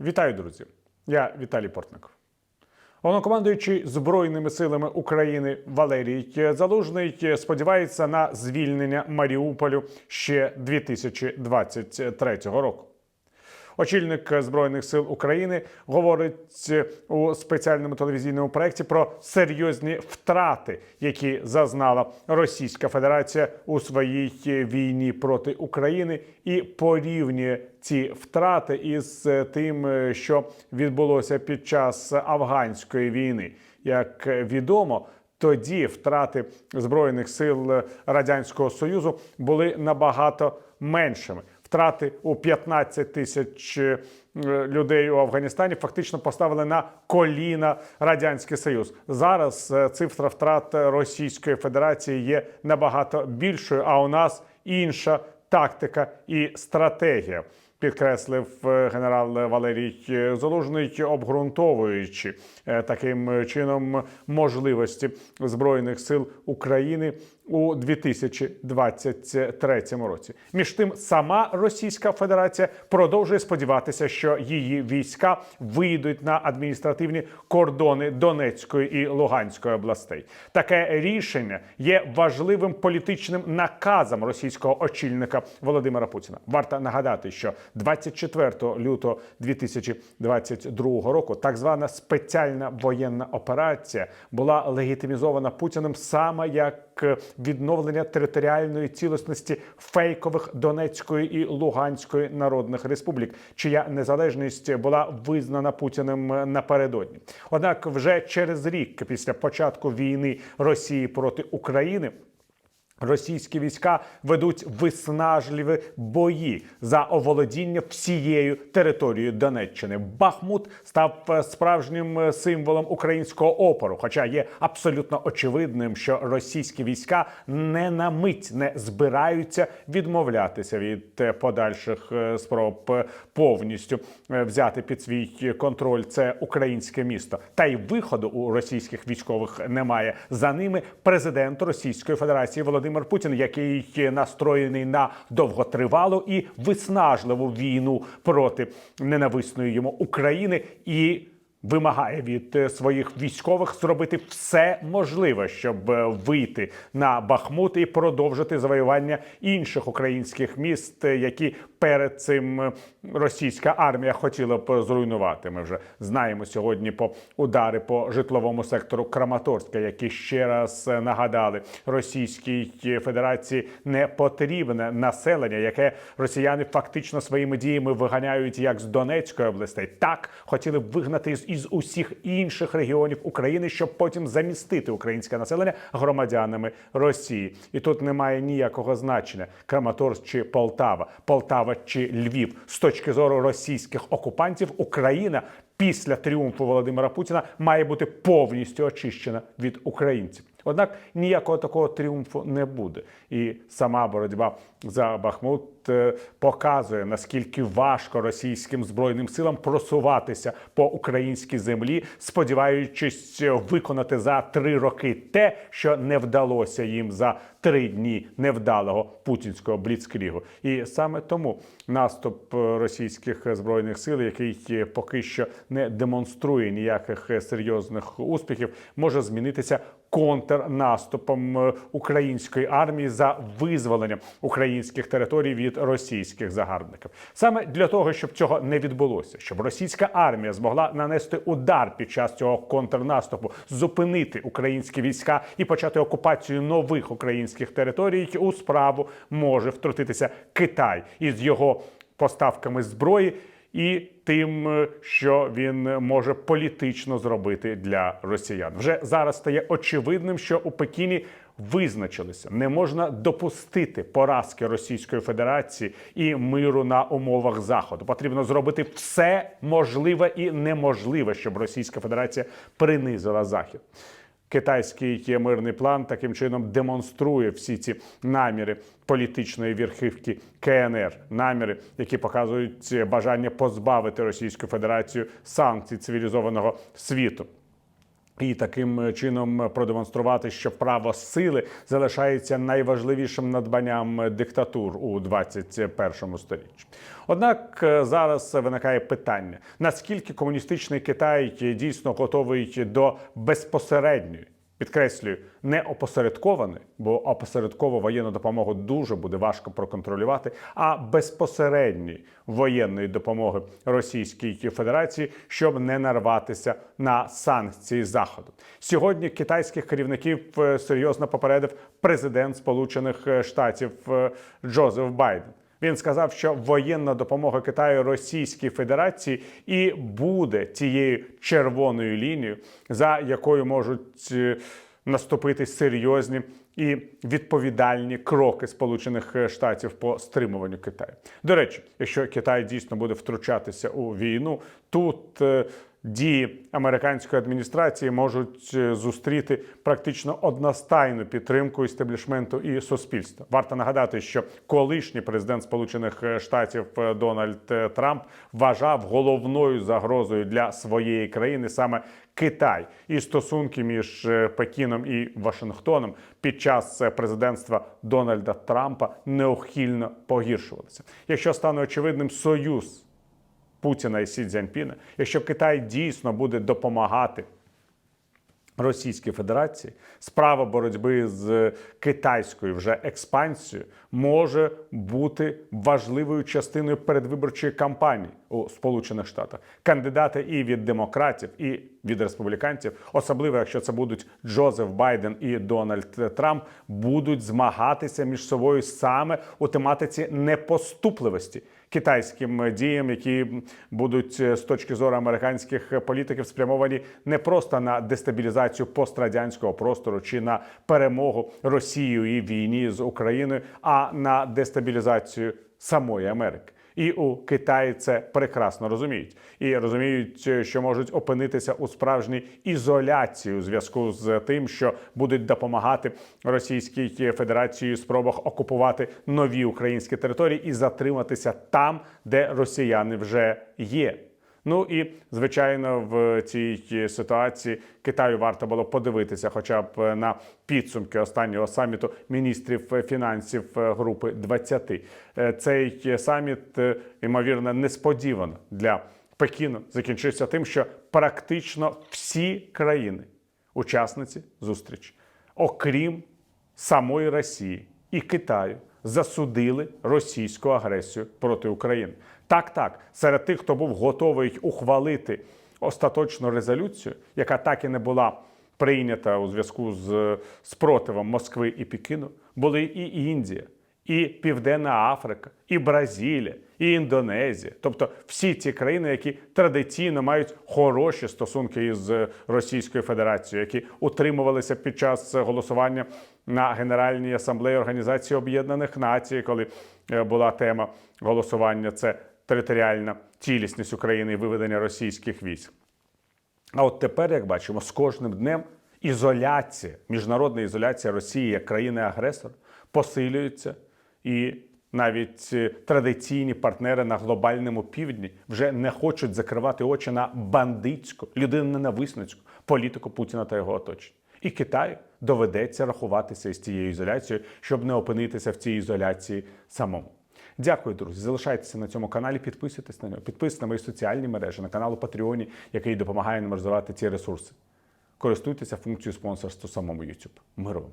Вітаю, друзі! Я Віталій Портников. Головнокомандуючий Збройними силами України Валерій Залужний сподівається на звільнення Маріуполю ще 2023 року. Очільник Збройних сил України говорить у спеціальному телевізійному проєкті про серйозні втрати, які зазнала Російська Федерація у своїй війні проти України, і порівнює ці втрати із тим, що відбулося під час афганської війни. Як відомо, тоді втрати збройних сил радянського союзу були набагато меншими. Втрати у 15 тисяч е, людей у Афганістані фактично поставили на коліна радянський союз. Зараз е, цифра втрат Російської Федерації є набагато більшою. А у нас інша тактика і стратегія. Підкреслив е, генерал Валерій Залужний, обґрунтовуючи таким чином можливості збройних сил України у 2023 році. Між тим, сама Російська Федерація продовжує сподіватися, що її війська вийдуть на адміністративні кордони Донецької і Луганської областей. Таке рішення є важливим політичним наказом російського очільника Володимира Путіна. Варто нагадати, що 24 лютого 2022 року так звана спеціальна воєнна операція була легітимізована Путіним саме як відновлення територіальної цілісності фейкових Донецької і Луганської народних республік, чия незалежність була визнана Путіним напередодні. Однак, вже через рік після початку війни Росії проти України. Російські війська ведуть виснажливі бої за оволодіння всією територією Донеччини. Бахмут став е, справжнім е, символом українського опору. Хоча є абсолютно очевидним, що російські війська не на мить не збираються відмовлятися від е, подальших спроб повністю взяти під свій контроль це українське місто. Та й виходу у російських військових немає. За ними президент Російської Федерації Володимир Путін, який настроєний на довготривалу і виснажливу війну проти ненависної йому України і. Вимагає від е, своїх військових зробити все можливе, щоб е, вийти на Бахмут і продовжити завоювання інших українських міст, е, які перед цим е, російська армія хотіла б зруйнувати. Ми вже знаємо сьогодні по удари по житловому сектору Краматорська, які ще раз е, нагадали Російській Федерації не потрібне населення, яке росіяни фактично своїми діями виганяють як з Донецької областей, так хотіли б вигнати із, із усіх інших регіонів України, щоб потім замістити українське населення громадянами Росії. І тут немає ніякого значення Краматорськ чи Полтава, Полтава чи Львів. З точки зору російських окупантів, Україна після тріумфу Володимира Путіна має бути повністю очищена від українців. Однак ніякого такого тріумфу не буде. І сама боротьба за Бахмут е, показує наскільки важко російським збройним силам просуватися по українській землі, сподіваючись виконати за три роки те, що не вдалося їм за три дні невдалого путінського бліцкрігу. І саме тому наступ е, російських збройних сил, який е, поки що не демонструє ніяких е, серйозних успіхів, може змінитися контрнаступом е, української армії за визволення українських територій від російських загарбників. Саме для того, щоб цього не відбулося, щоб російська армія змогла нанести удар під час цього контрнаступу, зупинити українські війська і почати окупацію нових українських територій, у справу може втрутитися Китай із його поставками зброї. І тим, е, що він може політично зробити для росіян, вже зараз стає очевидним, що у Пекіні визначилися, не можна допустити поразки Російської Федерації і миру на умовах заходу. Потрібно зробити все можливе і неможливе, щоб Російська Федерація принизила захід. Китайський мирний план таким чином демонструє всі ці наміри політичної верхівки КНР, наміри, які показують бажання позбавити Російську Федерацію санкцій цивілізованого світу. І таким чином продемонструвати, що право сили залишається найважливішим надбанням диктатур у 21 сторіччі. Однак е, зараз виникає питання: наскільки комуністичний Китай дійсно готовий до безпосередньої Підкреслюю, не опосередкований, бо опосередково воєнну допомогу дуже буде важко проконтролювати, а безпосередньої воєнної допомоги Російській Федерації, щоб не нарватися на санкції заходу. Сьогодні китайських керівників е, серйозно попередив президент Сполучених Штатів е, Джозеф Байден. Він сказав, що воєнна допомога Китаю Російській Федерації і буде тією червоною лінією, за якою можуть е, наступити серйозні і відповідальні кроки Сполучених Штатів по стримуванню Китаю. До речі, якщо Китай дійсно буде втручатися у війну, тут е, дії американської адміністрації можуть е, зустріти практично одностайну підтримку істеблішменту і суспільства. Варто нагадати, що колишній президент Сполучених Штатів е, Дональд е, Трамп вважав головною загрозою для своєї країни саме Китай і стосунки між Пекіном і Вашингтоном під час президентства Дональда Трампа неухильно погіршувалися. Якщо стане очевидним союз. Путіна і Сі Цзяньпіна, якщо Китай дійсно буде допомагати Російській Федерації, справа боротьби з китайською вже експансією може бути важливою частиною передвиборчої кампанії у Сполучених Штатах. Кандидати і від демократів, і від республіканців, особливо якщо це будуть Джозеф Байден і Дональд Трамп, будуть змагатися між собою саме у тематиці непоступливості китайським діям, які будуть з точки зору американських політиків спрямовані не просто на дестабілізацію пострадянського простору чи на перемогу Росією і війні з Україною, а на дестабілізацію самої Америки. І у Китаї це прекрасно розуміють і розуміють, що можуть опинитися у справжній ізоляції у зв'язку з тим, що будуть допомагати Російській Федерації в спробах окупувати нові українські території і затриматися там, де росіяни вже є. Ну і звичайно, в цій ситуації Китаю варто було подивитися, хоча б на підсумки останнього саміту міністрів фінансів групи 20. Цей саміт ймовірно несподівано для Пекіну закінчився тим, що практично всі країни, учасниці зустрічі, окрім самої Росії і Китаю, засудили російську агресію проти України. Так, так, серед тих, хто був готовий ухвалити остаточну резолюцію, яка так і не була прийнята у зв'язку з спротивом Москви і Пекіну, були і Індія, і Південна Африка, і Бразилія, і Індонезія, тобто всі ці країни, які традиційно мають хороші стосунки із Російською Федерацією, які утримувалися під час голосування на Генеральній асамблеї Організації Об'єднаних Націй, коли е, була тема голосування. Це територіальна цілісність України і виведення російських військ. А от тепер, як бачимо, з кожним днем ізоляція, міжнародна ізоляція Росії як країни-агресора посилюється, і навіть е, традиційні партнери на глобальному півдні вже не хочуть закривати очі на бандитську, людиноненависницьку політику Путіна та його оточення. І Китаю доведеться рахуватися із цією ізоляцією, щоб не опинитися в цій ізоляції самому. Дякую, друзі. Залишайтеся на цьому каналі, підписуйтесь на нього, підписуйтесь на мої соціальні мережі, на канал у Патреоні, який допомагає нам розвивати ці ресурси. Користуйтеся функцією спонсорства самому YouTube. Миру!